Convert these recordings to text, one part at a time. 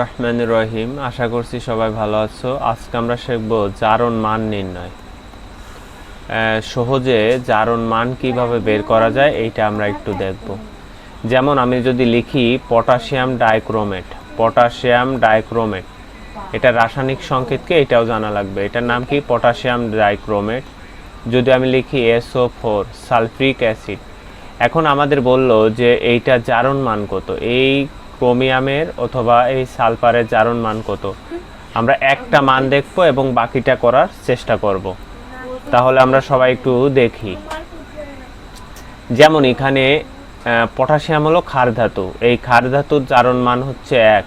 রহমান রহিম আশা করছি সবাই ভালো আছো। আজকে আমরা শিখব জারণ মান নির্ণয়। সহজে জারণ মান কীভাবে বের করা যায় এইটা আমরা একটু দেখব। যেমন আমি যদি লিখি পটাশিয়াম ডাইক্রোমেট পটাশিয়াম ডাইক্রোমেট। এটা রাসায়নিক সংকেতকে এটাও জানা লাগবে। এটার নাম কি? Potassium dichromate. যদি আমি লিখি এসও ফোর সালফ্রিক অ্যাসিড। এখন আমাদের বলল যে এইটা জারণ মান কত? এই ক্রোমিয়ামের অথবা এই সালফারের জারণ মান কত? আমরা একটা মান দেখব এবং বাকিটা করার চেষ্টা করব। তাহলে আমরা সবাই একটু দেখি। যেমন এখানে পটাশিয়াম হলো ক্ষার ধাতু। এই ক্ষার ধাতুর জারণ মান হচ্ছে এক,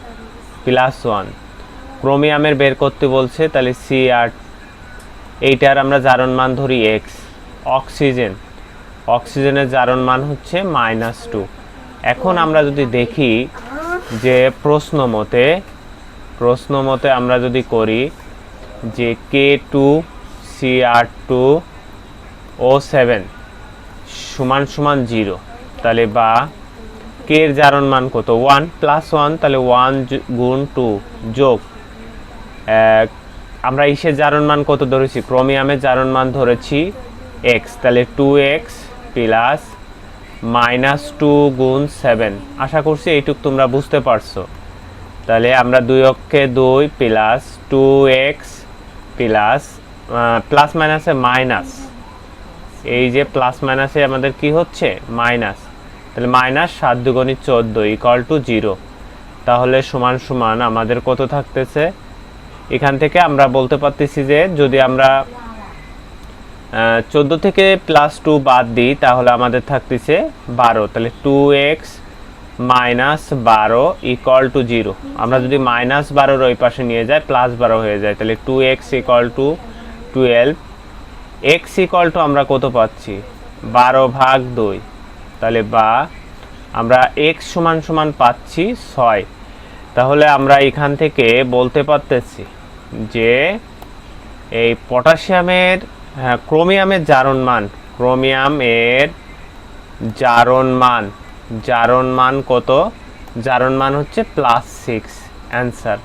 প্লাস ওয়ান। ক্রোমিয়ামের বের করতে বলছে, তাহলে সি আর এইটার আমরা জারণ মান ধরি এক্স অক্সিজেন। অক্সিজেনের জারণ মান হচ্ছে মাইনাস টু। এখন আমরা যদি দেখি যে প্রশ্ন মতে প্রশ্ন মতে আমরা যদি করি যে K two C R two O seven সমান সমান জিরো তাহলে বা কে এর জারণ মান কত? ওয়ান প্লাস ওয়ান তাহলে ওয়ান গুণ টু যোগ আমরা ইসের জারণ মান কত ধরেছি? ক্রোমিয়ামের জারণ মান ধরেছি এক্স তাহলে two x plus minus two গুণ সেভেন। আশা করছি এইটুক তোমরা বুঝতে পারছ। তাহলে আমরা দুই অক্ষে দুই plus two x plus plus মাইনাসে মাইনাস। এই যে প্লাস মাইনাসে আমাদের কি হচ্ছে? মাইনাস। তাহলে মাইনাস সাত দুগুণী চোদ্দ ইকাল টু জিরো তাহলে সমান সমান আমাদের কত থাকতেছে? এখান থেকে আমরা বলতে পারতেছি যে যদি আমরা চোদ্দ থেকে প্লাস টু বাদ দিই, তাহলে আমাদের থাকতেছে বারো। তাহলে টু এক্স মাইনাস বারো ইকুয়াল টু জিরো আমরা যদি মাইনাস বারোর ওই পাশে নিয়ে যাই প্লাস বারো হয়ে যায়, তাহলে two x equal to twelve x equal to আমরা কত পাচ্ছি? বারো ভাগ দুই। তাহলে বা আমরা এক্স সমান সমান পাচ্ছি ছয়। তাহলে আমরা এখান থেকে বলতে পারতেছি যে এই পটাশিয়ামের হ্যাঁ ক্রোমিয়ামের জারণ মান। ক্রোমিয়াম এর জারণ মান। জারণ মান কত? জারণ মান হচ্ছে প্লাস সিক্স অ্যান্সার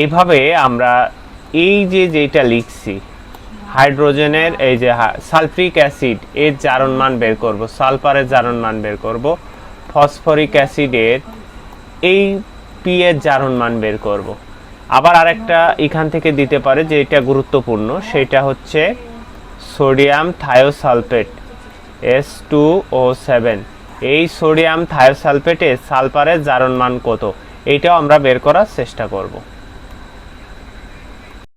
এইভাবে আমরা এই যে যেটা লিখছি, হাইড্রোজেনের এই যে সালফ্রিক অ্যাসিড, এর জারণ মান বের করব, সালফারের জারণ মান বের করব, ফসফরিক অ্যাসিডের এই পি এর জারণ মান বের করব। আবার আরেকটা এখান থেকে দিতে পারে যে এটা গুরুত্বপূর্ণ, সেটা হচ্ছে sodium thiosulphate, S two O seven. এই সোডিয়াম থায়োসালফেটে সালফারের জারণ মান কত? এইটাও আমরা বের করার চেষ্টা করব।